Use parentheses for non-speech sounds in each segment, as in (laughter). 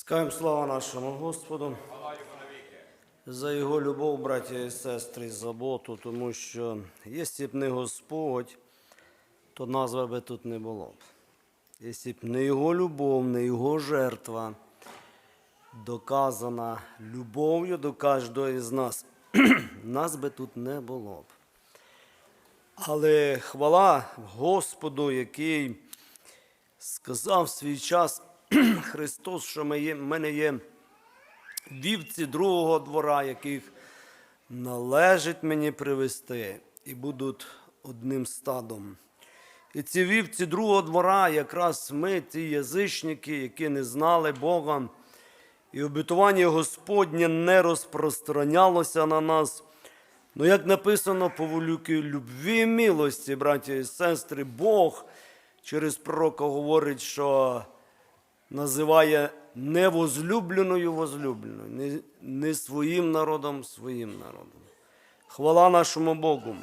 Скаємо слава нашому Господу за Його любов, браття і сестри, заботу, тому що якщо б не Господь, то назва би тут не було б. Якщо б не Його любов, не Його жертва, доказана любов'ю до кожного з нас, (clears throat) нас би тут не було б. Але хвала Господу, який сказав свій час (clears throat) Христос, що в мене є вівці другого двора, яких належить мені привести, і будуть одним стадом. І ці вівці другого двора, якраз ми, ті язичники, які не знали Бога, і обітування Господнє не розпространялося на нас. Ну, як написано по великій любві і милості, браті і сестри, Бог через пророка говорить, що називає не возлюбленою возлюбленою, не, не своїм народом, своїм народом. Хвала нашому Богу.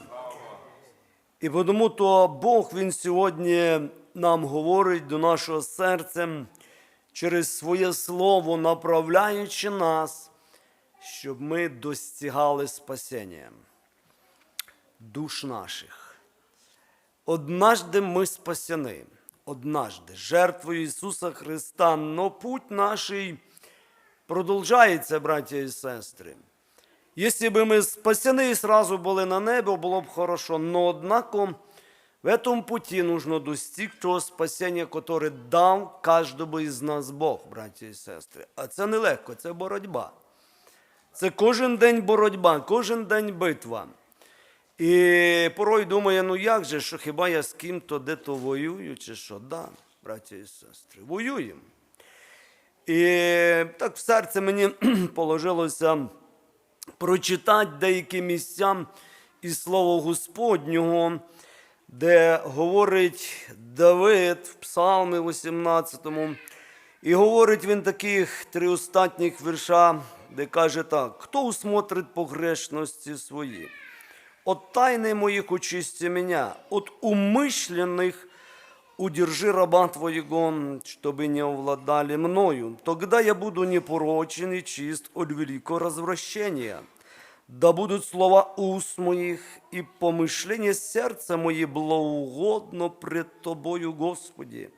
І тому то Бог Він сьогодні нам говорить до нашого серця через своє слово, направляючи нас, щоб ми достигали спасіння душ наших. Однажды мы спасены, однажды, жертвою Ісуса Христа, но путь наш продовжується, браття і сестри. Якщо б ми спасені і сразу були на небі, було б хорошо, но однако в этом пути нужно достиг того спасения, которое дав каждому із нас Бог, браті і сестри. А це нелегко, це боротьба. Це кожен день боротьба, кожен день битва. І порой думає, ну як же, що хіба я з ким-то де-то воюю, чи що? Да, браті і сестри, воюємо. І так в серце мені (clears throat) положилося прочитати деякі місця із Слова Господнього, де говорить Давид в Псалмі 18. І говорить він таких три остатніх вірша, де каже так: хто усмотрить погрешності свої? От тайны моих очисти меня, от умышленных удержи раба Твоего, чтобы не овладали мною. Тогда я буду непорочен и чист от великого развращения. Да будут слова уст моих и помышления сердца мои благоугодно пред Тобою, Господи.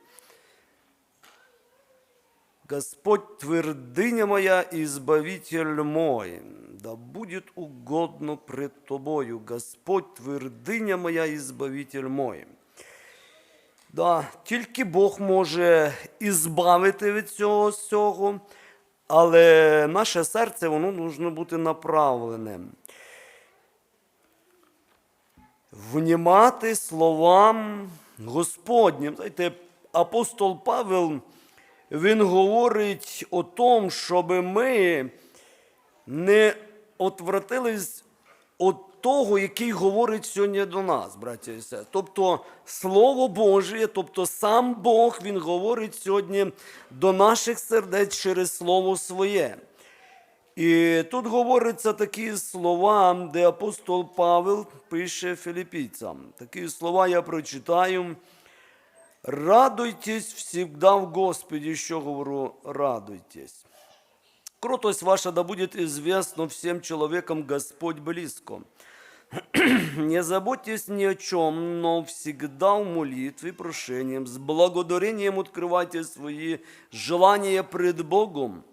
Господь твердыня моя и избавитель мой, да будет угодно пред Тобою. Господь твердиня моя і избавитель мой. Да, тільки Бог може ізбавити від цього всього, але наше серце воно нужно бути направленим. Внімати словам Господнім. Знаєте, апостол Павел він говорить о том, щоб ми не отвратились від того, який говорить сьогодні до нас, браття і сестри. Тобто Слово Боже, тобто сам Бог, Він говорить сьогодні до наших сердець через Слово Своє. І тут говориться такі слова, де апостол Павел пише філіпійцям. Такі слова я прочитаю. Радуйтесь всегда в Господі, що говорю, радуйтесь. Кротость ваша да будет известна всем человекам Господь близко. (clears throat) Не заботьтесь ни о чем, но всегда в молитве, прошением, с благодарением открывайте свои желания пред Богом.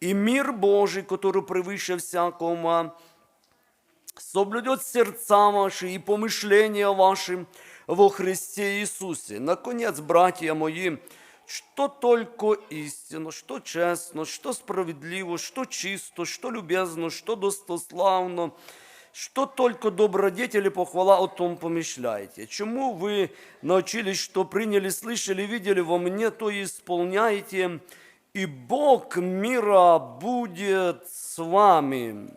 И мир Божий, который превыше всякого соблюдет сердца ваши и помышления ваши во Христе Иисусе. Наконец, братья мои, что только истинно, что честно, что справедливо, что чисто, что любезно, что достославно, что только добродетели похвала о том помышляйте. Чему вы научились, что приняли, слышали, видели во мне, то и исполняйте, и Бог мира будет с вами.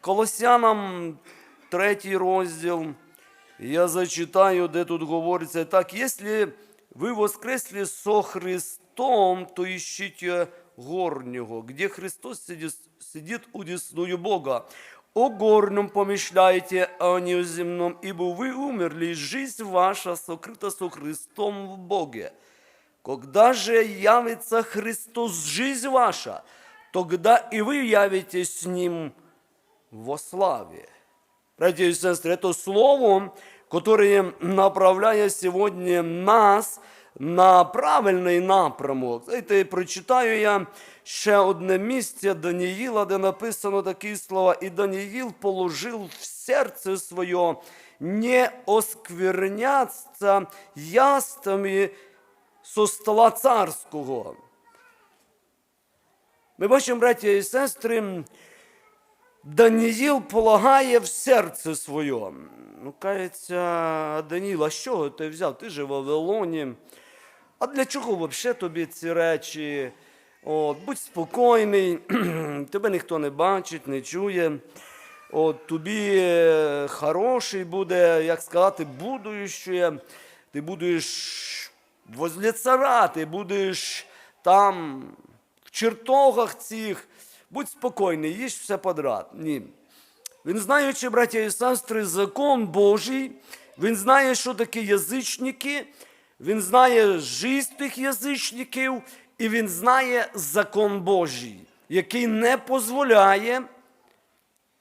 Колосянам третій розділ. Я зачитаю, де тут говориться так, якщо ви воскресли со Христом, то ищите горнього, где Христос сидит, сидит удесную Бога. О горнем помышляйте, а не о земном, ибо вы умерли, и жизнь ваша сокрыта со Христом в Боге. Когда же явится Христос, жизнь ваша, тогда и вы явитесь с Ним во славе. Братья и сестры, это слово, которое направляет сегодня нас на правильний напрямок. Знаєте, прочитаю я ще одне місце Даніїла, де написано такі слова, і Даніїл положив в серце своє не оскверняться яствами со стола царського. Ми бачимо, браття і сестри, Даніїл полагає в серце своє. Ну, кається, «А, Даніїл, а з чого ти взяв? Ти же в Вавилоні. А для чого взагалі тобі ці речі? От, будь спокійний, (clears throat) тебе ніхто не бачить, не чує. От, тобі е, хороший буде, як сказати, будуще. Ти будеш возле цара, ти будеш там в чертогах цих. Будь спокійний, їж все подряд. Ні. Він знаючи, браття і сестри, закон Божий, він знає, що таке язичники, він знає життя тих язичників, і він знає закон Божий, який не дозволяє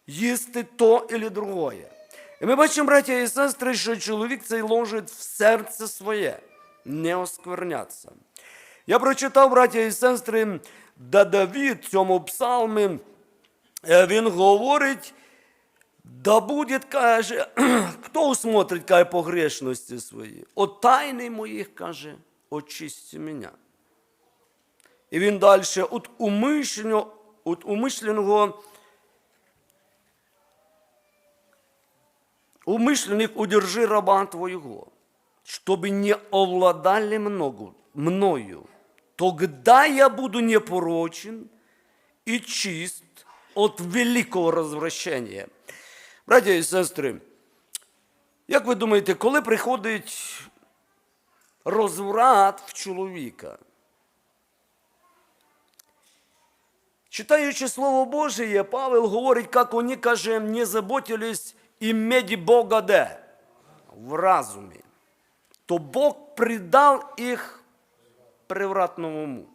їсти то і другое. І ми бачимо, браття і сестри, що чоловік цей ложить в серце своє, не оскверняться. Я прочитав, браття і сестри, да Давід в цьому псалмі, е, він говорить, да буде, каже, (clears throat) хто усмотрить, каже, погрешності свої? От тайни моїх, каже, очисти мене. І він далі, от умишленого, от умишленого умышленных удержи раба твоего, чтобы не овладали много, мною. Тогда я буду непорочен и чист от великого розвращення. Браті і сестри, як ви думаєте, коли приходить розврат в чоловіка? Читаючи Слово Божие, Павел говорить, як вони, каже, не заботились иметь Бога де? В разумі. То Бог придав їх превратному уму.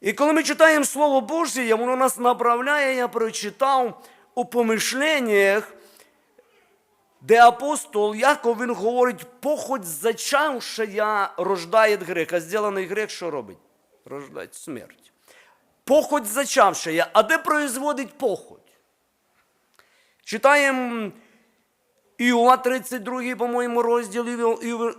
І коли ми читаємо Слово Божє, воно нас направляє, я прочитав у помишленнях, де апостол Яков він говорить, похоть зачавшая рождає грех, а зроблений грех що робить? Рождає смерть. Похоть зачавшая. А де производить похоть? Читаємо Іова 32, по-моєму, розділ,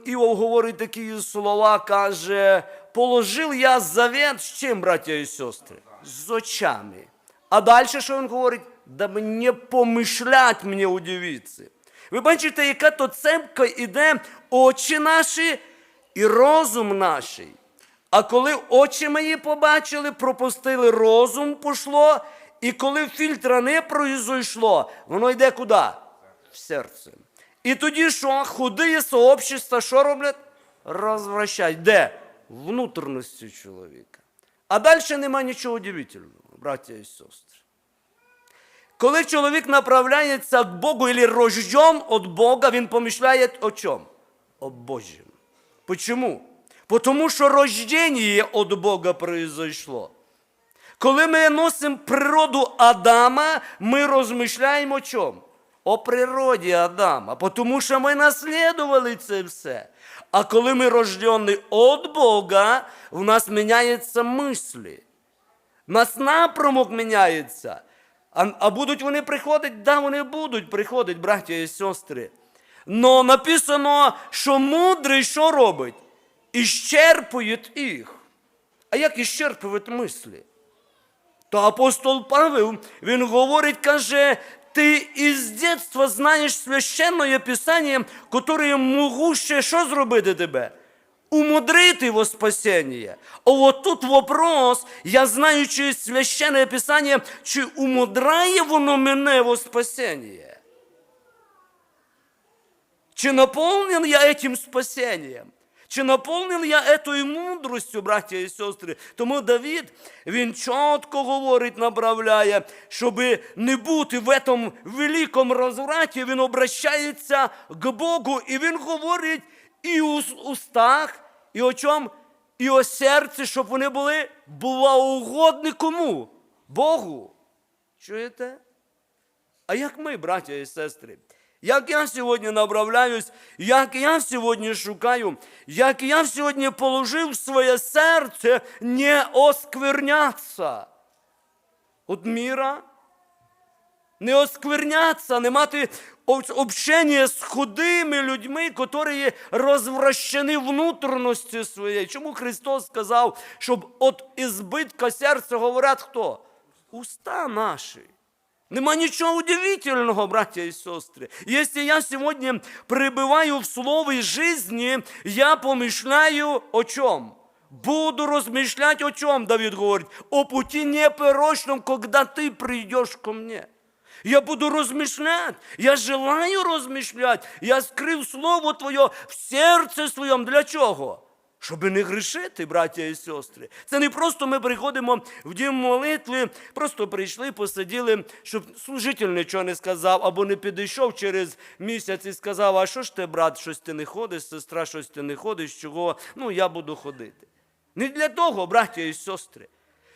Іов, говорить такі слова, каже, положив я завет з чим, браття і сестри? З очами. А далі що він говорить? Даби не помишлять мені удивитися. Ви бачите, яка то цепка іде очі наші і розум наш. А коли очі мої побачили, пропустили розум пошло, і коли фільтра не произойшло, воно йде куди? В серце. І тоді що? Худі сообщества що роблять? Розвращають. Де? Внутрішністю чоловіка. А далі нема нічого удивительного, браття і сестри. Коли чоловік направляється к Богу или рожден от Бога, він помишляє о чому? О Божьем. Почему? Потому що рождение от Бога произошло. Коли ми носимо природу Адама, ми розмишляємо о чому? О природі Адама, тому що ми наслідували це все. А коли ми рождені від Бога, в нас міняються мислі. У нас напрямок міняється. А, а будуть вони приходити? Да, вони будуть приходити, браття і сестри. Но написано, що мудрий що робить? Іщерпує їх. А як іщерпують мислі? То апостол Павел, він говорить, каже, ти із дитинства знаєш священне Писання, яке могуще що зробити тебе? Умудрити во спасіння. А от тут вопрос, я знаю, чи священне Писання, чи умудряє воно мене во спасіння? Чи наполнен я этим спасением? Чи наповнив я етою мудростю, браття і сестри? Тому Давид, він чітко говорить, направляє, щоб не бути в этом великому розвраті, він обращається к Богу, і він говорить і у устах, і о чому? і о серці, щоб вони були благоугодні кому? Богу. Чуєте? А як ми, браття і сестри? Як я сьогодні направляюсь, як я сьогодні шукаю, як я сьогодні положив своє серце не оскверняться. От міра не оскверняться, не мати общення з худими людьми, які розвращені внутрішності своєї. Чому Христос сказав, щоб от ізбитка серця говорять хто? Уста наші. Нема нічого удивительного, браття і сестри. Якщо я сьогодні прибиваю в слові жизни, я помишляю о чому? Буду размышлять о чем, Давид говорит? О пути непорочном, когда ты придешь ко мне. Я буду размышлять, я желаю размышлять, я скрив Слово Твоє в серці своєму. Для чого? Щоб не грішити, браття і сестри. Це не просто ми приходимо в дім молитви, просто прийшли, посиділи, щоб служитель нічого не сказав, або не підійшов через місяць і сказав, а що ж ти, брат, щось ти не ходиш, сестра, щось ти не ходиш, чого? Ну, я буду ходити. Не для того, браття і сестри.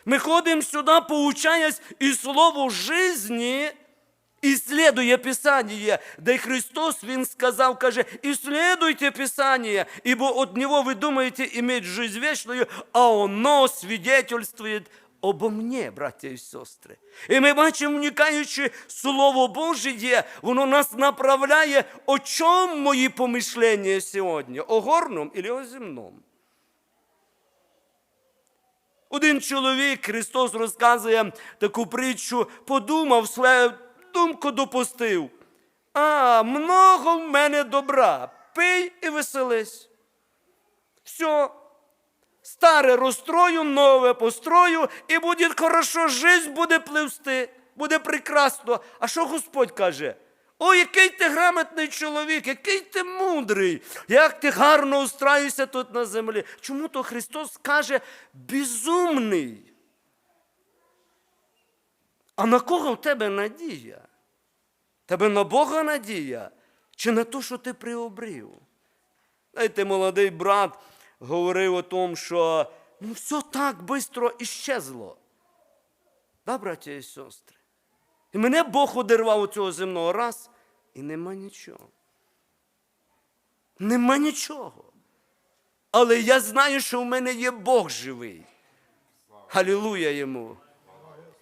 Ми ходимо сюди, поучаясь і слово жизни, Писание, да и Христос, Він сказав, каже, исследуйте Писание, ибо от Него вы думаете иметь жизнь вечную, а оно свидетельствует обо мне, браття і сестри. І ми бачимо, вникаючи Слово Божє, воно нас направляє, о чому мої помишлення сьогодні, о горному или о земному. Один чоловік, Христос розказує таку притчу, подумав, думку допустив. А, много в мене добра, пий і веселись. Все. Старе розстрою, нове построю, і буде хорошо, жизнь буде пливсти, буде прекрасно. А що Господь каже? О, який ти грамотний чоловік, який ти мудрий, як ти гарно устраюєшся тут на землі. Чому то Христос каже безумний? А на кого в тебе надія? Тебе на Бога надія чи на те, що ти приобрів? Знаєте, молодий брат говорив о тому, що ну, все так швидко іщезло. Да, браття і сестри? І мене Бог одервав у цього земного раз, і нема нічого. Нема нічого. Але я знаю, що в мене є Бог живий. Халілуя йому.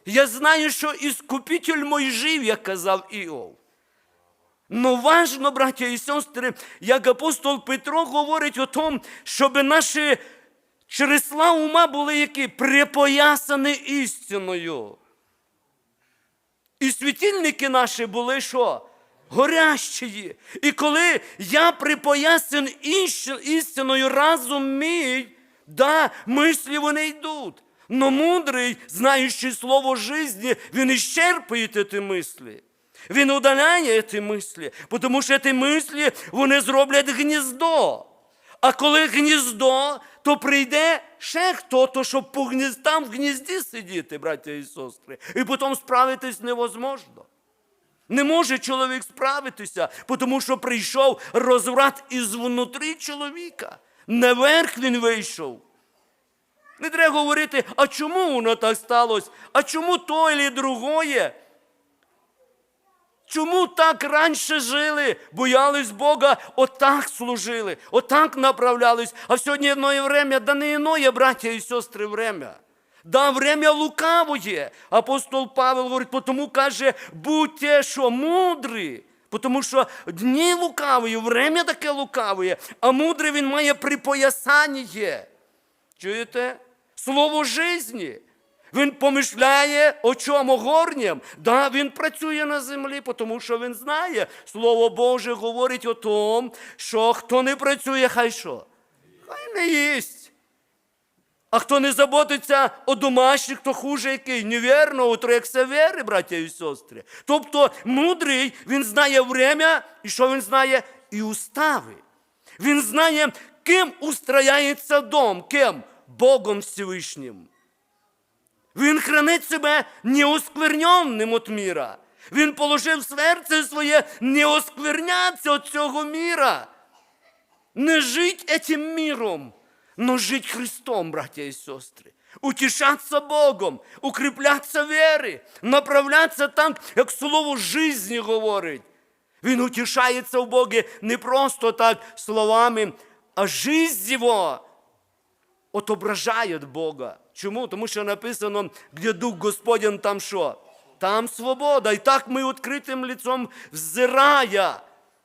Я знаю, що іскупитель мой жив, як казав Іов. Но важно, браття і сестри, як апостол Петро говорить о тому, щоб наші чресла ума були які припоясані істиною. І світильники наші були що? Горящі. І коли я припоясен істиною разум мій, да, мислі вони йдуть. Но мудрий, знаючи слово жизни, він ісчерпує ті мислі. Він удаляє ті мислі, тому що ті мислі вони зроблять гніздо. А коли гніздо, то прийде ще хто, то щоб по гніздам в гнізді сидіти, браття і сестри, і потім справитись невозможно. Не може чоловік справитися, тому що прийшов розврат із внутрі чоловіка. Наверх він вийшов. Не треба говорити, а чому воно так сталося? А чому то і другое? Чому так раніше жили, боялись Бога, отак служили, отак направлялись, а сьогодні іное время, да не іное, браття і сестри, время. Да, время лукавоє. Апостол Павел говорить, тому каже, будьте що мудрі. Тому що дні лукавої, время таке лукавоє, а мудрий він має припоясання. Чуєте? Слово жизни. Він помишляє о чому горнім. Да, він працює на землі, тому що він знає. Слово Боже говорить о том, що хто не працює, хай що? Хай не їсть. А хто не заботиться о домашніх, то хуже який. Невірно, утрекся віри, браття і сестри. Тобто мудрий, він знає время, і що він знає? І устави. Він знає, ким устрояється дом, ким? Богом Всевишнім. Він хранить себе неоскверненним от міра. Він положив серце своє не оскверняться від цього міра. Не жить этим міром, но жить Христом, братья и сестры. Утешаться Богом, укріплятися віри, направлятися так, як слово жизни говорить. Він утішається в Богі не просто так словами, а жизнь отображає Бога. Чому? Тому що написано, де Дух Господень, там що? Там свобода. І так ми відкритим лицом взирає.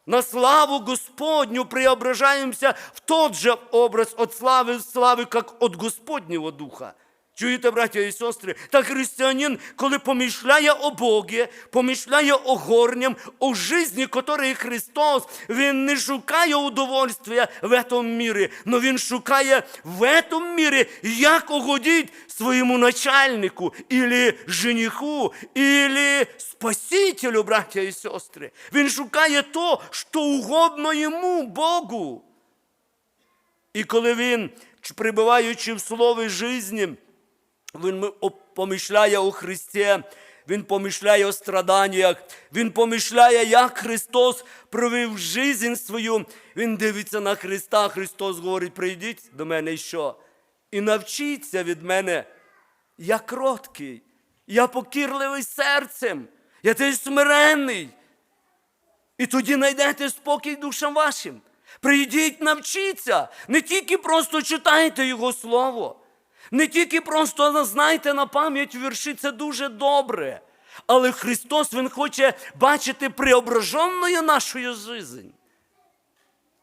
на славу Господню преображаємося в тот же образ от слави в слави, як от Господнього Духа. Чуєте, браття і сестри? Та християнин, коли помишляє о Богі, помишляє о горнім, о житті, якої Христос, він не шукає удовольствия в этом мірі, но він шукає в этом мірі, як угодить своєму начальнику, или жениху, или спасителю, браття і сестри. Він шукає то, що угодно йому, Богу. І коли він, прибуваючи в слові житті, він помишляє у Христі, він помишляє о страданнях, він помишляє, як Христос провів жизнь свою. Він дивиться на Христа. Христос говорить: прийдіть до мене що? І навчіться від мене. Я кроткий, я покірливий серцем, я теж смиренний. І тоді знайдете спокій душам вашим. Прийдіть, навчіться. Не тільки просто читайте Його Слово, не тільки просто знайте на пам'ять вірші, це дуже добре. Але Христос Він хоче бачити преображеною нашу жизнь.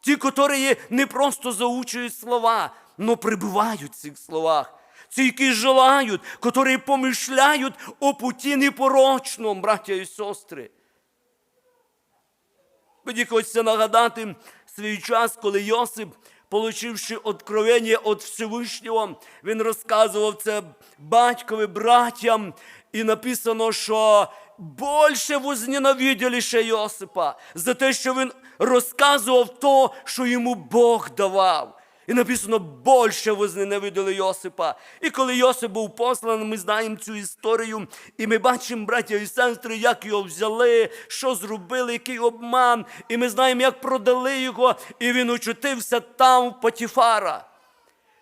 Ті, які не просто заучують слова, но пребувають в цих словах. Ті, які желають, які помишляють о путі непорочному, браття і сестри. Мені хочеться нагадати свій час, коли Йосип, получивши откровення від Всевишнього, він розказував це батькові, братям, і написано, що більше возненавиділи Йосипа за те, що він розказував то, що йому Бог давав. І написано, більше возненавиділи Йосипа. І коли Йосип був посланий, ми знаємо цю історію, і ми бачимо, браття і сестри, як його взяли, що зробили, який обман. І ми знаємо, як продали його, і він очутився там в Потіфара.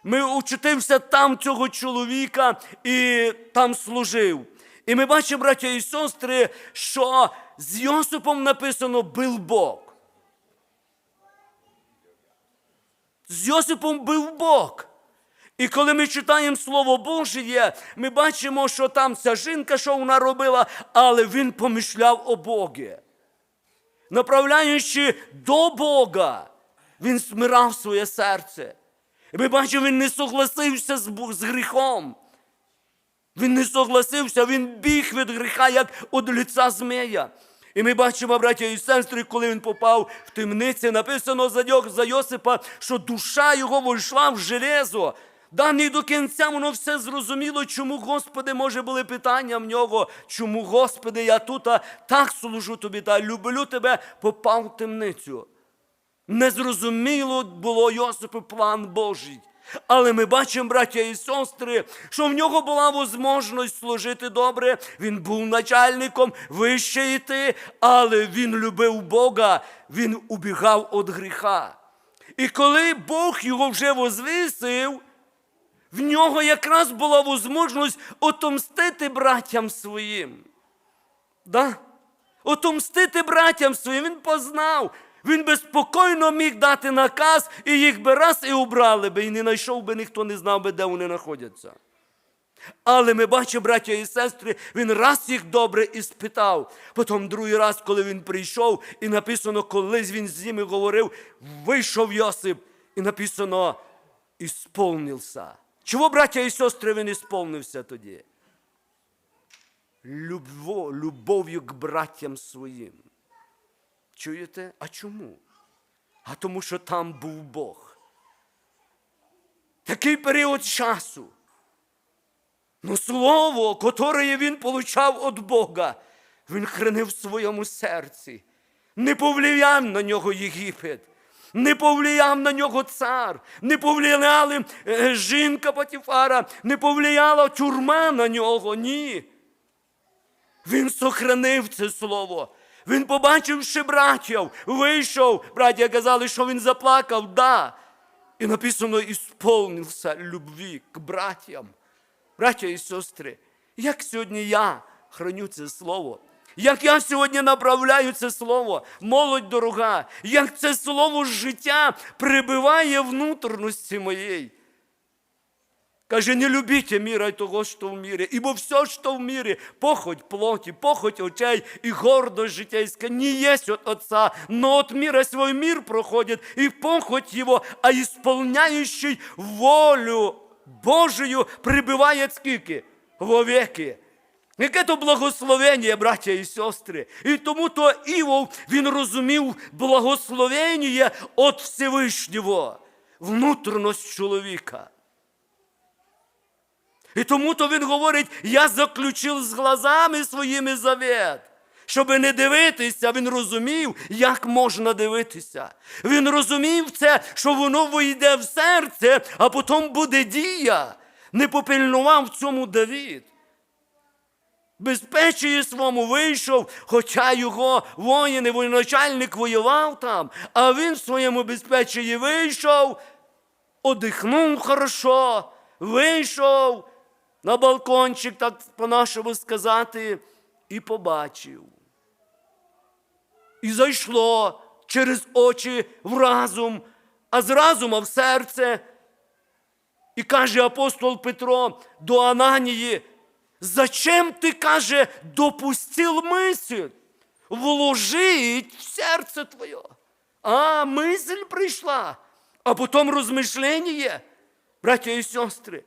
Ми очутився там цього чоловіка і там служив. І ми бачимо, браття і сестри, що з Йосипом написано «бил Бог». З Йосипом був Бог. І коли ми читаємо Слово Божє, ми бачимо, що там ця жінка, що вона робила, але він помишляв о Богі. Направляючи до Бога, він смирав своє серце. І ми бачимо, він не согласився з, гріхом. Він не согласився, він біг від гріха, як від лиця змея. І ми бачимо, браття і сестри, коли він попав в темниці, написано за, за Йосипа, що душа його вийшла в железо. Да, не до кінця воно все зрозуміло, чому, Господи, може були питання в нього, чому, Господи, я тут а, так служу тобі та люблю тебе, попав в темницю. Незрозуміло було Йосипу план Божий. Але ми бачимо, браття і сестри, що в нього була можливість служити добре. Він був начальником, вище йти, але він любив Бога, він убігав від гріха. І коли Бог його вже возвисив, в нього якраз була можливість отомстити братям своїм. Да? Отомстити братям своїм. Він познав. Він би спокійно міг дати наказ, і їх би раз і убрали би, і не знайшов би ніхто не знав би, де вони знаходяться. Але ми бачимо, браття і сестри, він раз їх добре іспитав. Потім другий раз, коли він прийшов, і написано, колись він з ними говорив, вийшов Йосип, і написано, ісполнився. Чого, браття і сестри, він ісполнився тоді? Любов, любов'ю к братям своїм. Чуєте? А чому? А тому, що там був Бог. Такий період часу. Ну, слово, которое він получав від Бога, він хранив в своєму серці. Не повлияв на нього Єгипет, не повлияв на нього цар, не повлияли е, жінка Патіфара, не повлияла тюрма на нього, ні. Він сохранив це слово. Він побачивши братів, вийшов. Браття казали, що він заплакав, да. І написано, ісполнився любві к братям. Браття і сестри, як сьогодні я храню це слово, як я сьогодні направляю це слово, молодь дорога, як це слово життя прибиває внутрішності моєї. Каже, не любіть міра того, що в мірі, ібо все, що в мірі, похоть плоті, похоть очей і гордость житейська не есть от Отца, но от мира свой мир проходит, и похоть его, а исполняющий волю Божию прибиває скільки? Вовеки. Яке то благословення, браття і сестри. І тому то Івов, він розумів благословення від Всевишнього, внутрішність чоловіка. І тому то він говорить: я заключив з глазами своїми завет. Щоб не дивитися, він розумів, як можна дивитися. Він розумів це, що воно вийде в серце, а потім буде дія. Не попильнував в цьому Давід. Безпечії своєму вийшов, хоча його воїни, воєначальник воював там, а він в своєму безпечії вийшов, одихнув хорошо, вийшов на балкончик, так по-нашому сказати, і побачив. І зайшло через очі в разум, а з разума в серце. І каже апостол Петро до Ананії, зачем ти, каже, допустил мисль вложить в серце твоє? А мисль прийшла, а потім розмишлення, браття і сестри.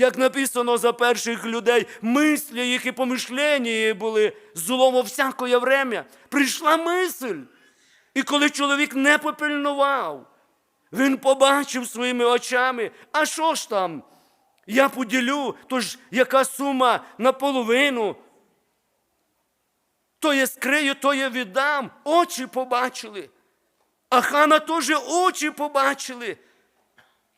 Як написано за перших людей, мислі їх і помишлення були злово всякое время. Прийшла мисль. І коли чоловік не попильнував, він побачив своїми очами, а що ж там? Я поділю, то ж яка сума наполовину. То я скрию, то я віддам. Очі побачили. А хана теж очі побачили.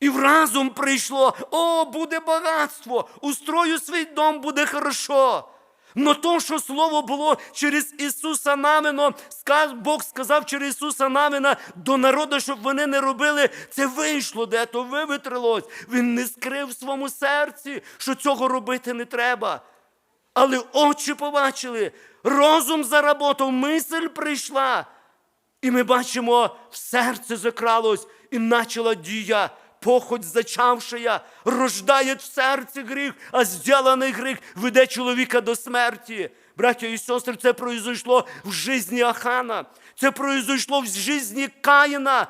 І вразум прийшло, о, буде багатство, устрою свій дом, буде хорошо. Но то, що слово було через Ісуса Навино, Бог сказав через Ісуса Навина до народу, щоб вони не робили, це вийшло дето, вивітрилось. Він не скрив в своєму серці, що цього робити не треба. Але очі побачили, розум заработав, мисль прийшла. І ми бачимо, в серце закралось і почала дія. Похоть зачавшая, рождає в серці гріх, а зділений гріх веде чоловіка до смерті. Браття і сестри, це произошло в житті Ахана, це произошло в житті Каїна.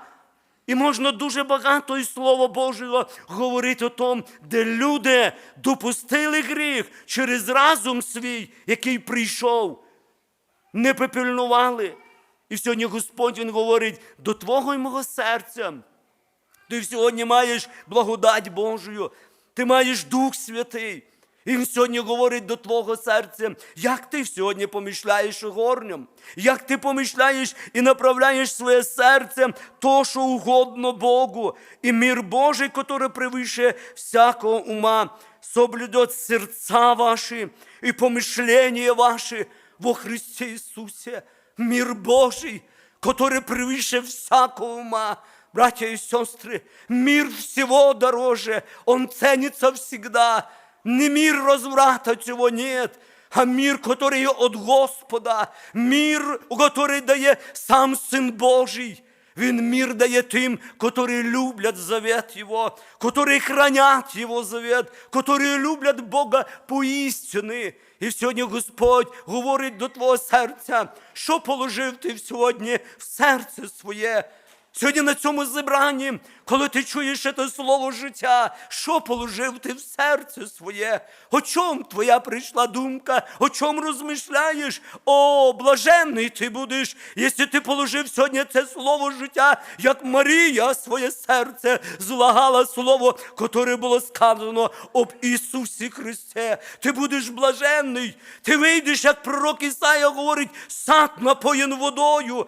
І можна дуже багато із Слова Божого говорити о том, де люди допустили гріх через разум свій, який прийшов не попільнували. І сьогодні Господь Він говорить до твого й мого серця. Ти сьогодні маєш благодать Божою, ти маєш Дух Святий. І Він сьогодні говорить до твого серця, як ти сьогодні помишляєш горням, як ти помишляєш і направляєш своє серце то, що угодно Богу, і мир Божий, який превише всякого ума, соблюдет серця ваші і помишлення ваші во Христе Ісусе. Мир Божий, который превыше всякого ума Братья и сестры, мир всего дороже, он ценится всегда. Не мир разврата цього нет, а мир, который от Господа, мир, который дає сам Син Божий. Він мир дає тим, які люблять завет Його, які хранять Його завет, які люблять Бога поістини. І сьогодні Господь говорить до твого серця, що положив ти сьогодні в серце своє. Сьогодні на цьому зібранні, коли ти чуєш це слово життя, що положив ти в серце своє? О чому твоя прийшла думка? О чому розмишляєш? О, блаженний ти будеш, якщо ти положив сьогодні це слово життя, як Марія своє серце злагала слово, котре було сказано об Ісусі Христе. Ти будеш блаженний, ти вийдеш, як пророк Ісая говорить, сад напоєн водою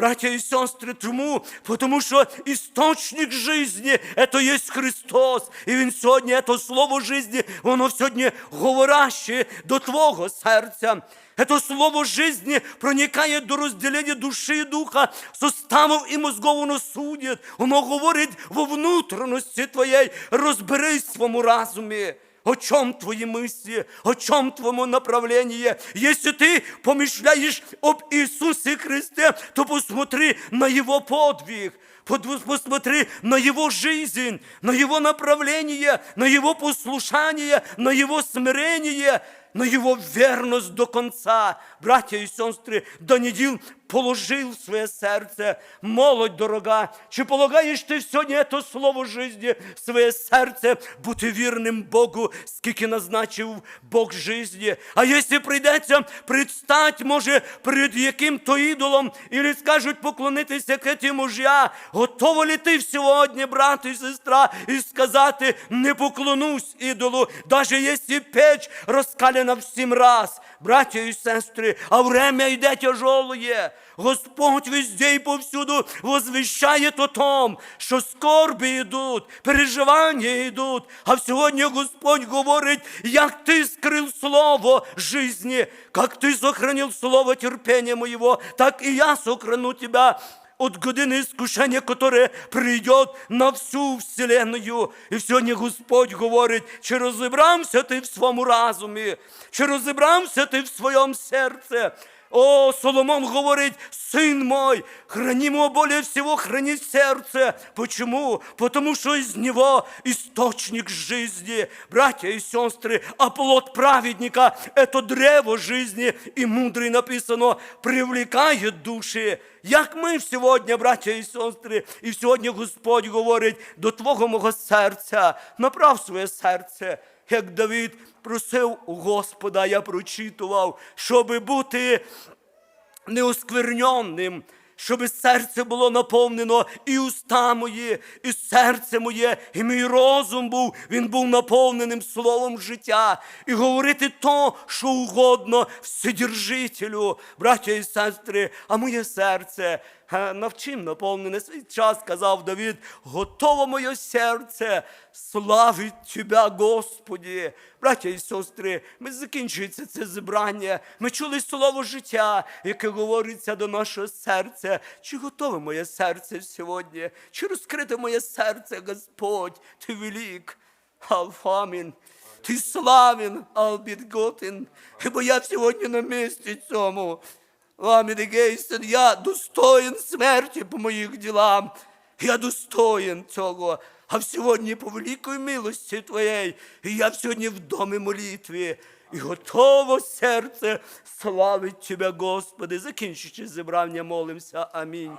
Братья и сестры, тому, тому що істочник жизни – это є Христос. І Він сьогодні, це слово жизни, воно сьогодні говоряще до твого серця. Это слово жизни проникає до розділення душі і духа, суставів і мозгов воно судить. Воно говорить во внутрішності твоєї, розберись в своєму разумі. О чем твои мысли, о чем твоему направление? Если ты помышляешь об Иисусе Христе, то посмотри на Его подвиг, под- посмотри на Его жизнь, на Его направление, на Его послушание, на Его смирение, на Его верность до конца. Братья и сестры, Даниил положил в своє серце, молодь дорога, чи полагаєш ти сьогодні це слово житті, в своє серце, бути вірним Богу, скільки назначив Бог житті. А якщо прийдеться предстать, може, перед яким-то ідолом, і скажуть поклонитися к мужя, готова ли ти сьогодні, брат і сестра, і сказати, не поклонусь ідолу, навіть якщо печ розкалена в сім раз, браття і сестри, а время йде тяжолое. Господь везде і повсюду возвіщає о том, що скорби йдуть, переживання йдуть. А сьогодні Господь говорить, як ти скрив слово жизни, як ти сохранил слово терпения моего, так и я сохраню тебя от годины искушения, которое придет на всю вселенную. І сьогодні Господь говорить, чи розібрався ти в своєму разумі, чи розібрався ти в своєму серці. О, Соломон говорить, сын мой, храни его более всего, храни в сердце. Почему? Потому что из него источник жизни. Братья и сестры, а плод праведника – это древо жизни. И мудрый написано, привлекает души. Як ми сьогодні, браття і сестри, і сьогодні Господь говорить до твого мого серця, направ своє серце, як Давид просив у Господа, я прочитував, щоби бути неоскверненним, щоб серце було наповнено і уста мої, і серце моє, і мій розум був, він був наповненим словом життя. І говорити то, що угодно Вседержителю, браття і сестри, а моє серце. Е, Навчим наповнене свій час, сказав Давид, готово моє серце, славить Тебя, Господі. Браття і сестри, ми закінчується це зібрання. Ми чули слово життя, яке говориться до нашого серця. Чи готове моє серце сьогодні? Чи розкрите моє серце, Господь? Ти велик, Алфамін. Ти славен, Албітготен. Бо я сьогодні на місці цьому. Ламін Гейсен, я достоин смерті по моїх ділам. Я достоин цього. А сьогодні по великої милості Твоєї, і я сьогодні в домі молитві. І готово серце славить Тебе, Господи. Закінчуючи зібрання, молимося. Амінь.